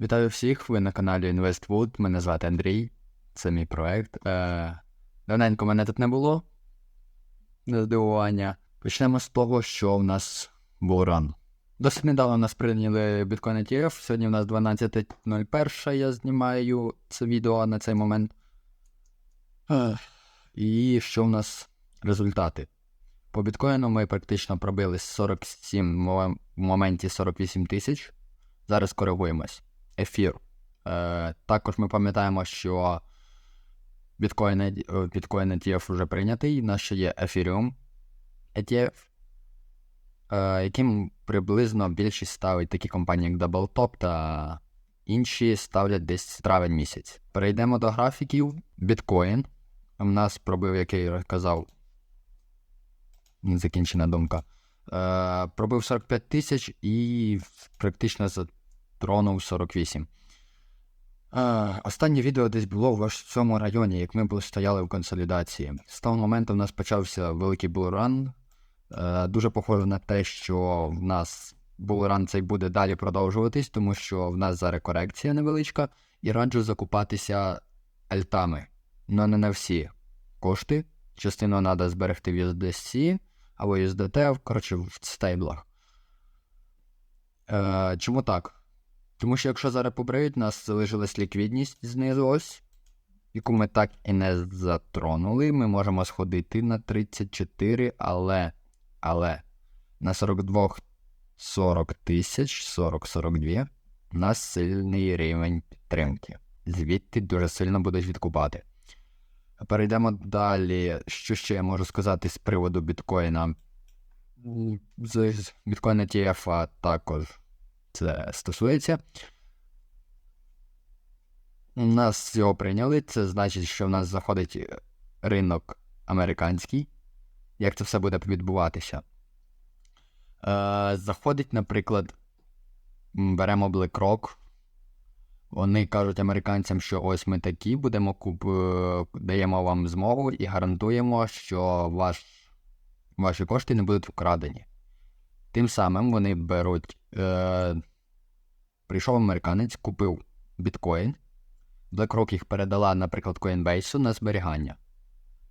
Вітаю всіх, ви на каналі InvestWood, мене звати Андрій, це мій проект. Е, давненько мене тут не було. На здивування. Почнемо з того, що в нас був ран. Досить недавно нас прийняли Bitcoin ETF, сьогодні в нас 12.01, я знімаю це відео на цей момент. Е, і що в нас результати? По біткоїну ми практично пробили 47 в моменті 48 тисяч. Зараз коригуємось. Ефір. Е, також ми пам'ятаємо, що біткоін, біткоін ETF вже прийнятий. У нас ще є Ethereum ETF, е, яким приблизно більшість ставить такі компанії, як DoubleTop та інші ставлять десь травень місяць. Перейдемо до графіків. Біткоін. У нас пробив, як я казав, закінчена думка. Е, пробив 45 тисяч і практично затронув 48. Е, останнє відео десь було в цьому районі, як ми стояли в консолідації. З того моменту в нас почався великий булран. Е, дуже похоже на те, що в нас булран цей буде далі продовжуватись, тому що в нас зараз корекція невеличка, і раджу закупатися альтами. але не на всі кошти. Частину треба зберегти в USDC або USDT, коротше, в стейблах. Е, Чому так? Тому що якщо зараз побриють, у нас залишилась ліквідність знизу яку ми так і не затронули. Ми можемо сходити на 34, але але на 42 40 тисяч, 40-42 у нас сильний рівень підтримки. Звідти дуже сильно будуть відкупати. Перейдемо далі. Що ще я можу сказати з приводу біткоїна? З біткоїна TF також це стосується. У нас його прийняли. Це значить, що в нас заходить ринок американський. Як це все буде відбуватися? Е, Заходить, наприклад, беремо BlackRock. Вони кажуть американцям, що ось ми такі будемо куп... даємо вам змогу і гарантуємо, що ваш... ваші кошти не будуть вкрадені. Тим самим вони беруть. Е... Прийшов американець, купив біткоін. BlackRock їх передала, наприклад, Coinbase на зберігання.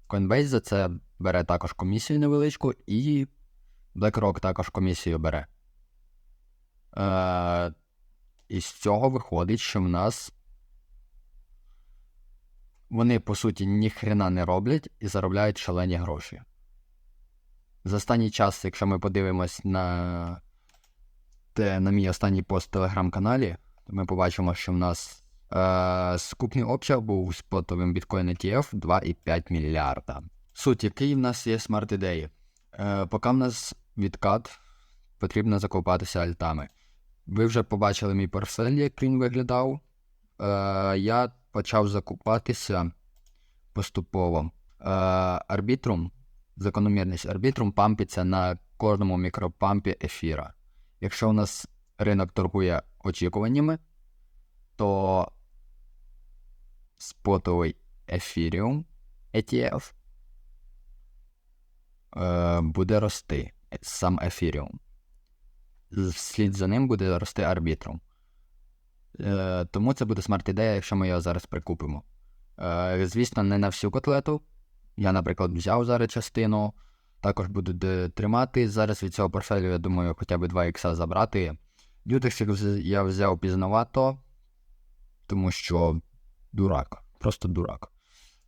Coinbase за це бере також комісію невеличку, і BlackRock також комісію бере. Е... І з цього виходить, що в нас вони, по суті, ніхрена не роблять і заробляють шалені гроші. За останній час, якщо ми подивимось на те, на мій останній пост в телеграм-каналі, то ми побачимо, що в нас е, скупний обсяг був спотовим біткоін ETF 2,5 мільярда. Суть, який в нас є смарт-ідеї. Е, Поки в нас відкат, потрібно закупатися альтами. Ви вже побачили мій портфель, як він виглядав. Е, Я почав закупатися поступово. Е, Арбітрум, закономірність арбітрум пампиться на кожному мікропампі ефіра. Якщо у нас ринок торгує очікуваннями, то спотовий ефіріум ETF е, буде рости сам ефіріум вслід за ним буде рости арбітрум. Е, Тому це буде смарт-ідея, якщо ми його зараз прикупимо. Е, Звісно, не на всю котлету. Я, наприклад, взяв зараз частину, також буду тримати. Зараз від цього портфелю, я думаю, хоча б 2 ікса забрати. Лютексик я взяв пізновато, тому що дурак, просто дурак.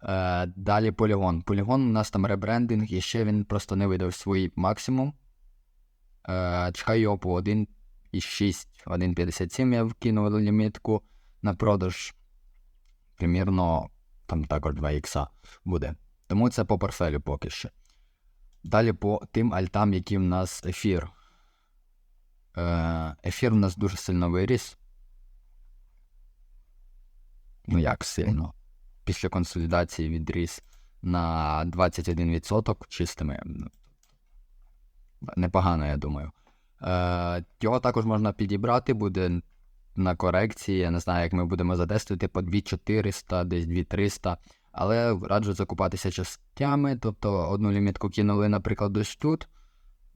Е, Далі полігон. Полігон у нас там ребрендинг, і ще він просто не видав свій максимум. Чекаю його по 1,6, 1,57 я вкинув лімітку на продаж. Примірно, там також 2 ікса буде. Тому це по портфелю поки що. Далі по тим альтам, які в нас ефір. Е, ефір у нас дуже сильно виріс. Ну як сильно? Після консолідації відріс на 21% чистими непогано, я думаю. Е, Його також можна підібрати, буде на корекції. Я не знаю, як ми будемо затестувати по 2400, десь 2300. Але раджу закупатися частями. Тобто одну лімітку кинули, наприклад, ось тут.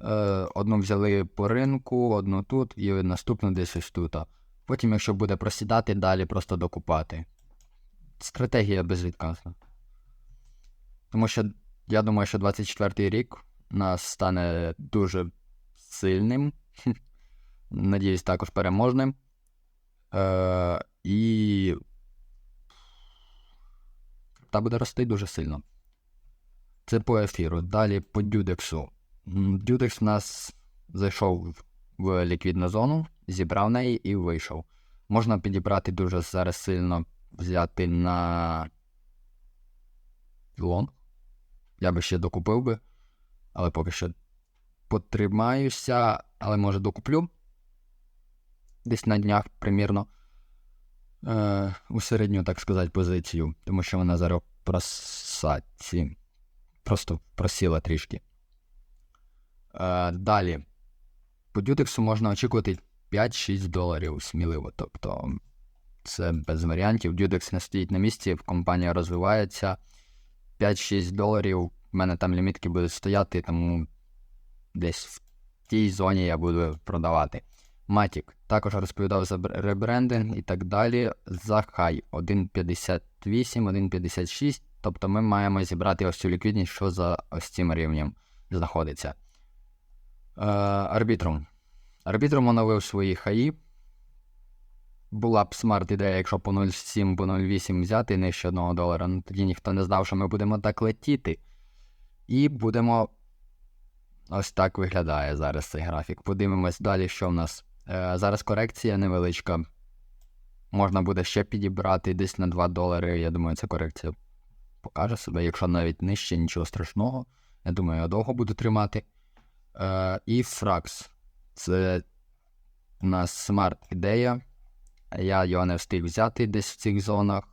Е, Одну взяли по ринку, одну тут і наступну десь ось тут. Потім, якщо буде просідати, далі просто докупати. Стратегія безвідказна. Тому що я думаю, що 24-й рік нас стане дуже сильним. Надіюсь, також переможним. Е, і крипта буде рости дуже сильно. Це по ефіру. Далі по дюдексу. Дюдекс в нас зайшов в ліквідну зону, зібрав неї і вийшов. Можна підібрати дуже зараз сильно взяти на лонг. Я би ще докупив би, але поки що потримаюся, але може докуплю. Десь на днях, примірно. Е, у середню, так сказати, позицію, тому що вона зараз в просадці. Просто просіла трішки. Е, далі. По дютексу можна очікувати 5-6 доларів сміливо. Тобто це без варіантів. Дюдекс не стоїть на місці, компанія розвивається. 5-6 доларів. У мене там лімітки будуть стояти, тому десь в тій зоні я буду продавати. Матік також розповідав за ребрендинг і так далі. За хай 1.58, 1.56. Тобто ми маємо зібрати ось цю ліквідність, що за ось цим рівнем знаходиться. Е, арбітром. Арбітром оновив свої хаї. Була б смарт ідея, якщо по 0,7, по 0,8 взяти нижче 1 долара, ну тоді ніхто не знав, що ми будемо так летіти. І будемо. Ось так виглядає зараз цей графік. Подивимось далі, що в нас. Е, зараз корекція невеличка. Можна буде ще підібрати десь на 2 долари. Я думаю, ця корекція покаже себе. Якщо навіть нижче, нічого страшного. Я думаю, я довго буду тримати. Е, і Фракс. Це у нас смарт-ідея. Я його не встиг взяти десь в цих зонах.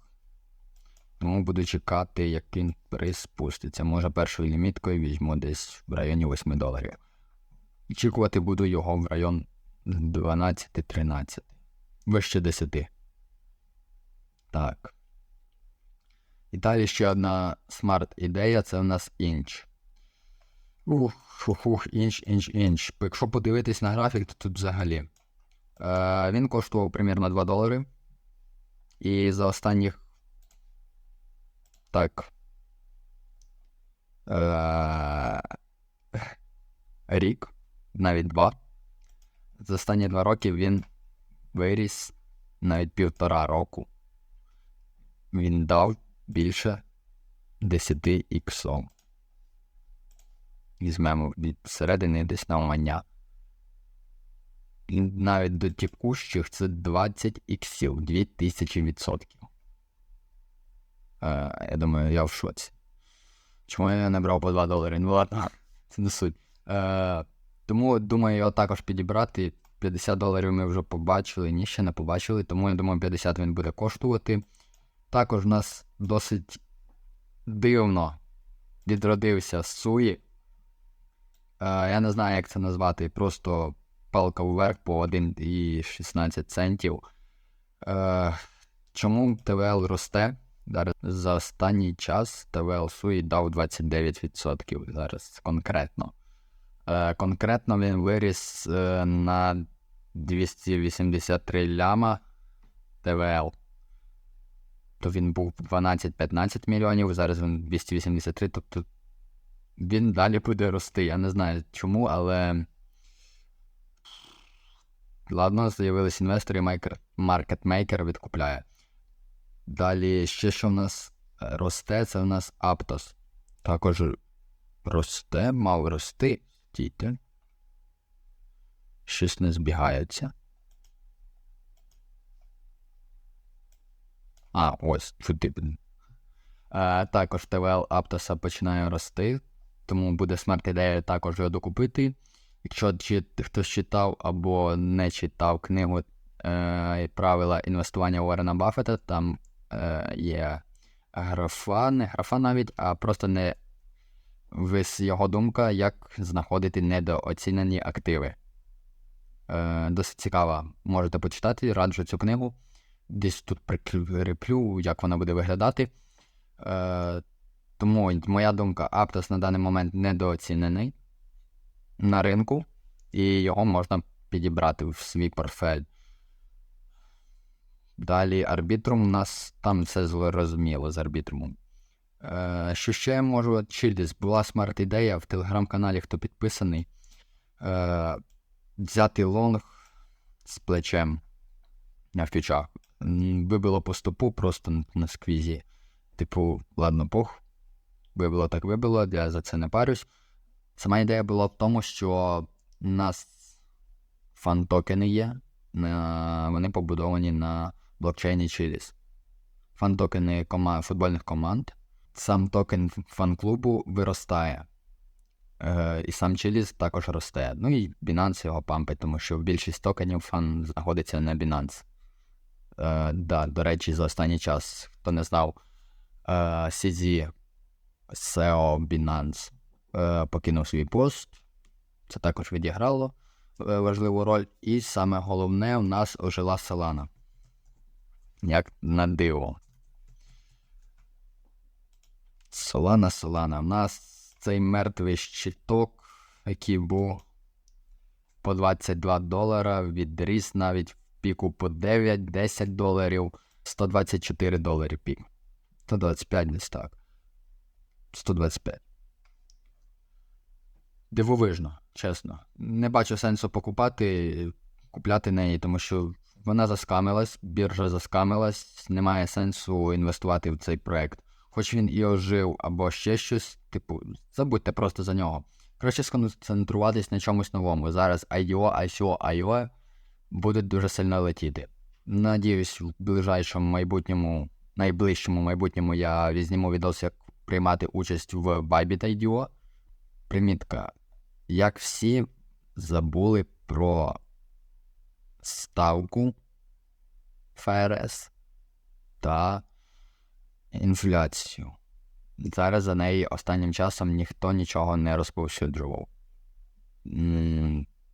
Тому буду чекати, як він приспуститься. Може, першою ліміткою візьму десь в районі 8 доларів. Очікувати буду його в район 12-13. Вище 10. Так. І далі ще одна смарт-ідея це у нас інч. Ух, ух, ух, інч, інч, інч. Якщо подивитись на графік, то тут взагалі. Е, він коштував примірно 2 долари. І за останніх. Так. Е, рік, навіть два. За останні два роки він виріс навіть півтора року. Він дав більше 10 іксом. Візьмемо від середини десь на умання. І навіть до текущих це 20 іксів, 2000 відсотків. Е, я думаю, я в шоці. Чому я не брав по 2 долари? Ну ладно, це не суть. Е, тому думаю, його також підібрати. 50 доларів ми вже побачили, ні, ще не побачили, тому я думаю, 50 він буде коштувати. Також в нас досить дивно відродився Суї. Е, я не знаю, як це назвати, просто палка вверх по 1,16 центів. Е, чому ТВЛ росте? Зараз за останній час ТВЛ Суї дав 29% зараз конкретно. Е, конкретно він виріс е, на 283 ляма ТВЛ. То він був 12-15 мільйонів, зараз він 283, тобто він далі буде рости. Я не знаю чому, але. Ладно, з'явились інвестори, маркетмейкер відкупляє. Далі ще що в нас е, росте, це в нас Aptos. Також росте, мав рости. Стійте. Щось не збігається. А, ось, сюди. Е, також ТВЛ Аптоса починає рости, тому буде смерть ідея також його докупити. Якщо хтось читав або не читав книгу е, Правила інвестування Уоррена Баффета, там е, є графа, не графа навіть, а просто не вис його думка, як знаходити недооцінені активи. Е, досить цікава. Можете почитати, раджу цю книгу. Десь тут прикріплю, як вона буде виглядати. Е, тому моя думка, Aptos на даний момент недооцінений на ринку, і його можна підібрати в свій портфель. Далі арбітрум у нас там все зрозуміло з арбітрумом. Е, що ще можу Чиліс, була смарт-ідея в телеграм-каналі, хто підписаний. Е, взяти лонг з плечем на фічах. Вибило по стопу просто на- сквізі. Типу, ладно, пох. Вибило так вибило, я за це не парюсь. Сама ідея була в тому, що у нас фан-токени є, вони побудовані на блокчейні Chiliz. Фан-токени кома, футбольних команд. Сам токен фан-клубу виростає. Е, і сам Chiliz також росте. Ну і Binance його пампить, тому що більшість токенів фан знаходиться на Binance. Е, да, до речі, за останній час, хто не знав, е, CZ SEO Binance е, покинув свій пост. Це також відіграло е, важливу роль. І саме головне, у нас ожила Solana. Як на диво. Солана, Солана. У нас цей мертвий щиток, який був по 22 долара, відріс навіть в піку по 9-10 доларів, 124 долари пік. 125 десь так. 125. Дивовижно, чесно. Не бачу сенсу покупати, купляти неї, тому що вона заскамилась, біржа заскамилась, немає сенсу інвестувати в цей проект. Хоч він і ожив або ще щось, типу, забудьте просто за нього. Краще сконцентруватись на чомусь новому. Зараз IDO, ICO, IO будуть дуже сильно летіти. Надіюсь, в ближайшому майбутньому, найближчому майбутньому я візніму відос, як приймати участь в Bybit IDO. Примітка. Як всі забули про ставку ФРС та інфляцію. Зараз за неї останнім часом ніхто нічого не розповсюджував.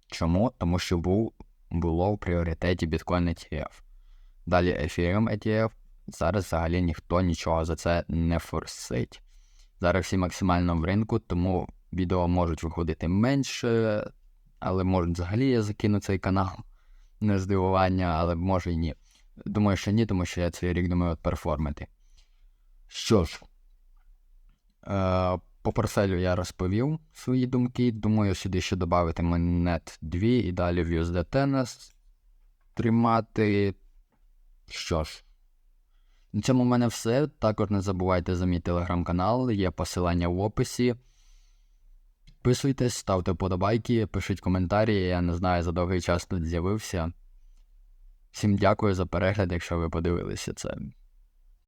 Чому? Тому що був, було в пріоритеті Bitcoin ETF. Далі Ethereum ETF. Зараз взагалі ніхто нічого за це не форсить. Зараз всі максимально в ринку, тому відео можуть виходити менше, але можуть взагалі я закину цей канал. Не здивування, але може і ні. Думаю, що ні, тому що я цей рік думаю перформити. Що ж, е, по портфелю я розповів свої думки. Думаю, сюди ще додати монет 2 і далі в USDT нас тримати. Що ж, на цьому в мене все. Також не забувайте за мій телеграм-канал, є посилання в описі. Підписуйтесь, ставте вподобайки, пишіть коментарі. Я не знаю, за довгий час тут з'явився. Всім дякую за перегляд, якщо ви подивилися це.